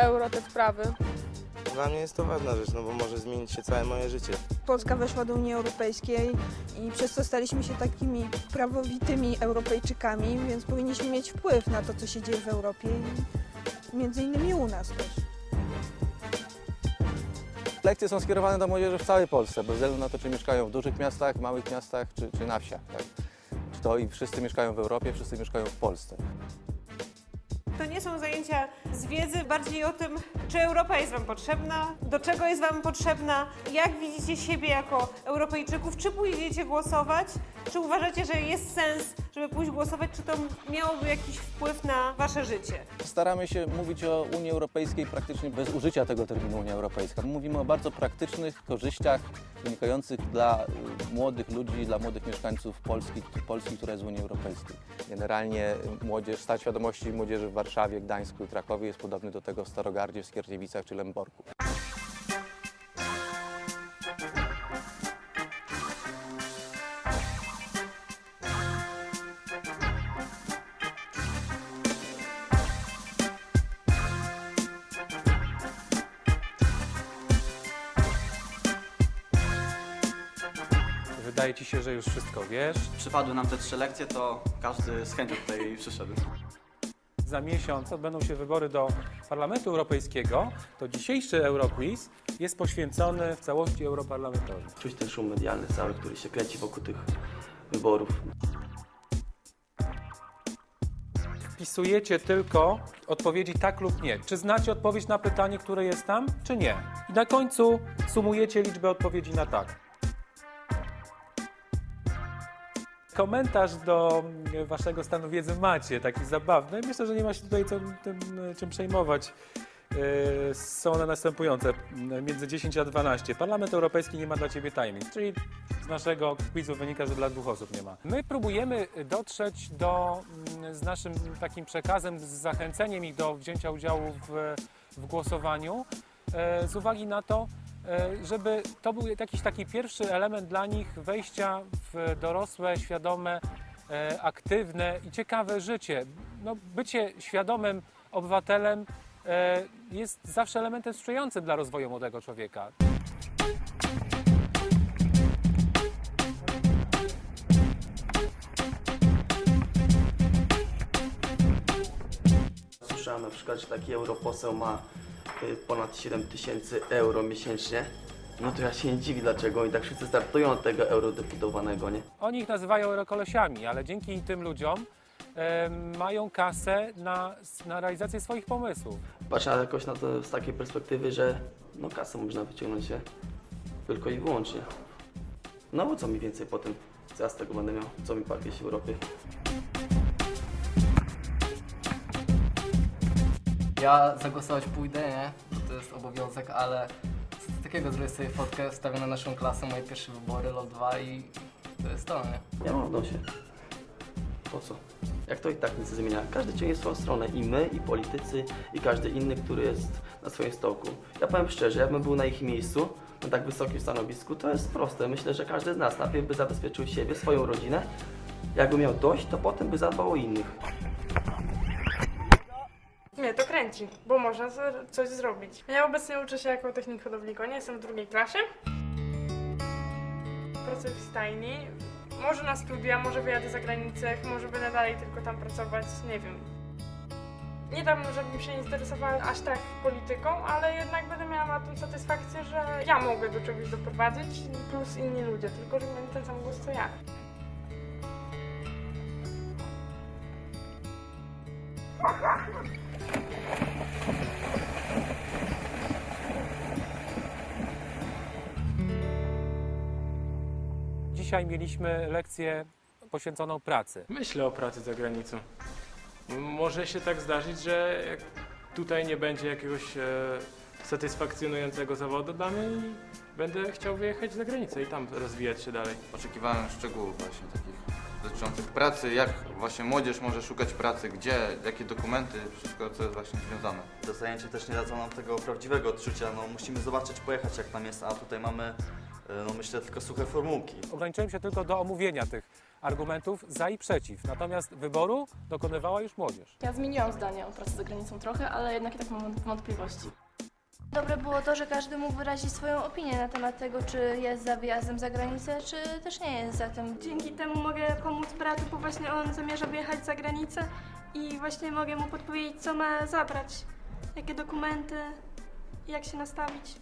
euro, te sprawy. Dla mnie jest to ważna rzecz, no bo może zmienić się całe moje życie. Polska weszła do Unii Europejskiej i przez to staliśmy się takimi prawowitymi Europejczykami, więc powinniśmy mieć wpływ na to, co się dzieje w Europie i między innymi u nas też. Lekcje są skierowane do młodzieży w całej Polsce, bez względu na to, czy mieszkają w dużych miastach, małych miastach, czy, czy na wsiach. Tak? Czy to i wszyscy mieszkają w Europie, wszyscy mieszkają w Polsce. To nie są zajęcia z wiedzy, bardziej o tym, czy Europa jest Wam potrzebna, do czego jest Wam potrzebna, jak widzicie siebie jako Europejczyków, czy pójdziecie głosować, czy uważacie, że jest sens, żeby pójść głosować, czy to miałoby jakiś wpływ na Wasze życie. Staramy się mówić o Unii Europejskiej praktycznie bez użycia tego terminu Unia Europejska. Mówimy o bardzo praktycznych korzyściach wynikających dla młodych ludzi, dla młodych mieszkańców Polski, Polski, która jest w Unii Europejskiej. Generalnie y, młodzież, stan świadomości młodzieży w Warszawie, Gdańsku i Krakowie jest podobny do tego w Starogardzie, w Skierniewicach czy Lęborku. Wydaje ci się, że już wszystko wiesz. Przypadły nam te trzy lekcje, to każdy z chęcią tutaj przyszedł. Za miesiąc odbędą się wybory do Parlamentu Europejskiego. To dzisiejszy Euroquiz jest poświęcony w całości europarlamentowi. Czuć ten szum medialny cały, który się kręci wokół tych wyborów. Wpisujecie tylko odpowiedzi tak lub nie. Czy znacie odpowiedź na pytanie, które jest tam, czy nie? I na końcu sumujecie liczbę odpowiedzi na tak. Komentarz do mm, waszego stanu wiedzy macie, taki zabawny. Myślę, że nie ma się tutaj co, tym, e, czym przejmować. Yy, Są one następujące, między 10 a 12. Parlament Europejski nie ma dla Ciebie tajemnic, czyli z naszego quizu wynika, że dla dwóch osób nie ma. My próbujemy dotrzeć do, z naszym takim przekazem, z zachęceniem ich do wzięcia udziału w, w głosowaniu, e, z uwagi na to, e, żeby to był jakiś taki pierwszy element dla nich wejścia dorosłe, świadome, e, aktywne i ciekawe życie. No, bycie świadomym obywatelem e, jest zawsze elementem sprzyjającym dla rozwoju młodego człowieka. Słyszałem na przykład, że taki europoseł ma y, ponad 7 tysięcy euro miesięcznie. No to ja się nie dziwię dlaczego oni tak wszyscy startują od tego eurodeputowanego, nie? Oni ich nazywają eurokolosiami, ale dzięki tym ludziom e, mają kasę na, na realizację swoich pomysłów. Patrzę jakoś na to z takiej perspektywy, że no kasę można wyciągnąć się tylko i wyłącznie. No bo co mi więcej potem, co ja z tego będę miał, co mi parkieś w Europie. Ja zagłosować pójdę, nie? Bo to jest obowiązek, ale takiego zrobię sobie fotkę, wstawię na naszą klasę moje pierwsze wybory, LOL 2 i to jest to, nie? Ja mam w nosie. Po co? Jak to i tak nic nie zmienia. Każdy ciągnie swoją stronę. I my, i politycy, i każdy inny, który jest na swoim stołku. Ja powiem szczerze, jakbym był na ich miejscu, na tak wysokim stanowisku, to jest proste. Myślę, że każdy z nas najpierw by zabezpieczył siebie, swoją rodzinę. Jakby miał dość, to potem by zadbał o innych. Kręci, bo można coś zrobić. Ja obecnie uczę się jako technik hodowlikonia, jestem w drugiej klasie. Pracuję w stajni. Może na studia, może wyjadę za granicę, może będę dalej tylko tam pracować, nie wiem. Nie tam, żebym się interesowała aż tak polityką, ale jednak będę miała tym satysfakcję, że ja mogę do czegoś doprowadzić, plus inni ludzie, tylko że mają ten sam głos co ja. Dzisiaj mieliśmy lekcję poświęconą pracy. Myślę o pracy za granicą. Może się tak zdarzyć, że jak tutaj nie będzie jakiegoś e, satysfakcjonującego zawodu dla mnie i będę chciał wyjechać za granicę i tam rozwijać się dalej. Oczekiwałem szczegółów właśnie takich dotyczących pracy, jak właśnie młodzież może szukać pracy, gdzie, jakie dokumenty, wszystko co jest właśnie związane. Zajęcie też nie dadzą nam tego prawdziwego odczucia, no musimy zobaczyć, pojechać jak tam jest, a tutaj mamy, no myślę, tylko suche formułki. Ograniczyłem się tylko do omówienia tych argumentów za i przeciw. Natomiast wyboru dokonywała już młodzież. Ja zmieniłam zdanie o pracy za granicą trochę, ale jednak i tak mam wątpliwości. Dobre było to, że każdy mógł wyrazić swoją opinię na temat tego, czy jest za wyjazdem za granicę, czy też nie jest za tym. Dzięki temu mogę pomóc bratu, bo właśnie on zamierza wyjechać za granicę i właśnie mogę mu podpowiedzieć, co ma zabrać, jakie dokumenty, jak się nastawić.